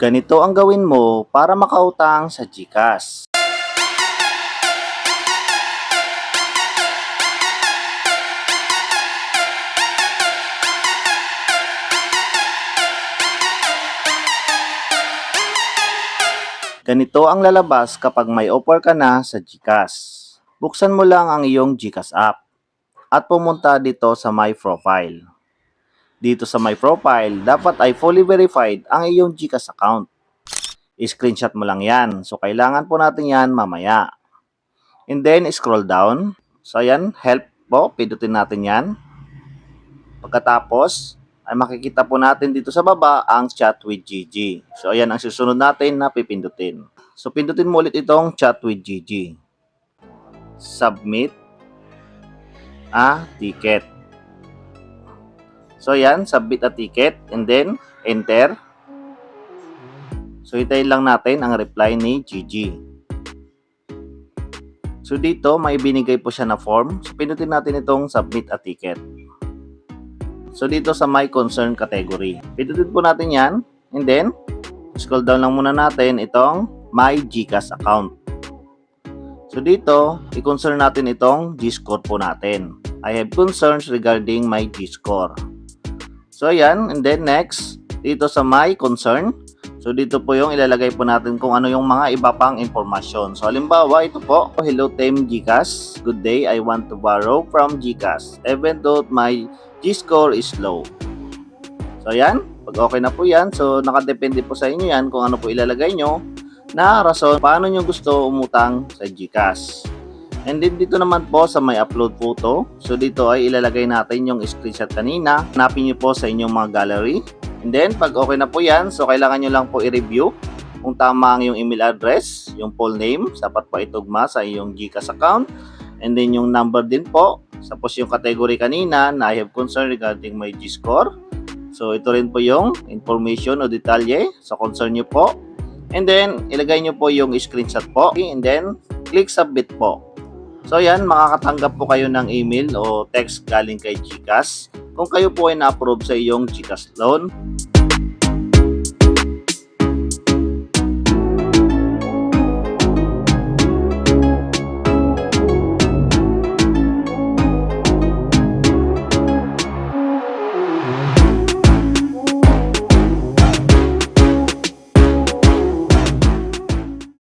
Ganito ang gawin mo para makautang sa GCash. Ganito ang lalabas kapag may offer ka na sa GCash. Buksan mo lang ang iyong GCash app at pumunta dito sa My Profile. Dito sa My Profile, dapat ay fully verified ang iyong GCash account. I-screenshot mo lang yan. So, kailangan po natin yan mamaya. And then, scroll down. So, ayan, help po. Pindutin natin yan. Pagkatapos, ay makikita po natin dito sa baba ang chat with GG. So, ayan ang susunod natin na pipindutin. So, pindutin mo ulit itong chat with GG. Submit a ticket. So, ayan, submit a ticket and then enter. So, hintayin lang natin ang reply ni GG. So, dito, may binigay po siya na form. So, pindutin natin itong submit a ticket. So, dito sa my concern category. Pindutin po natin yan. And then, scroll down lang muna natin itong my GCash account. So, dito, i-concern natin itong G-score po natin. I have concerns regarding my G-score. So, ayan. And then, next, dito sa my concern, So dito po yung ilalagay po natin kung ano yung mga iba pang impormasyon. So halimbawa ito po, Hello Team Gcash. Good day, I want to borrow from Gcash even though my G-score is low. So yan, pag okay na po yan, so nakadepende po sa inyo yan kung ano po ilalagay nyo na rason paano nyo gusto umutang sa Gcash. And then dito naman po sa may upload photo, so dito ay ilalagay natin yung screenshot kanina. Hanapin nyo po sa inyong mga gallery. And then, pag okay na po yan, so kailangan nyo lang po i-review kung tama ang yung email address, yung full name, sapat pa itugma sa iyong GCash account, and then yung number din po, tapos yung category kanina na I have concern regarding my G-score. So, ito rin po yung information o detalye sa concern nyo po. And then, ilagay nyo po yung screenshot po, and then, click submit po. So, yan, makakatanggap po kayo ng email o text galing kay GCash kung kayo po ay na-approve sa iyong GCash loan.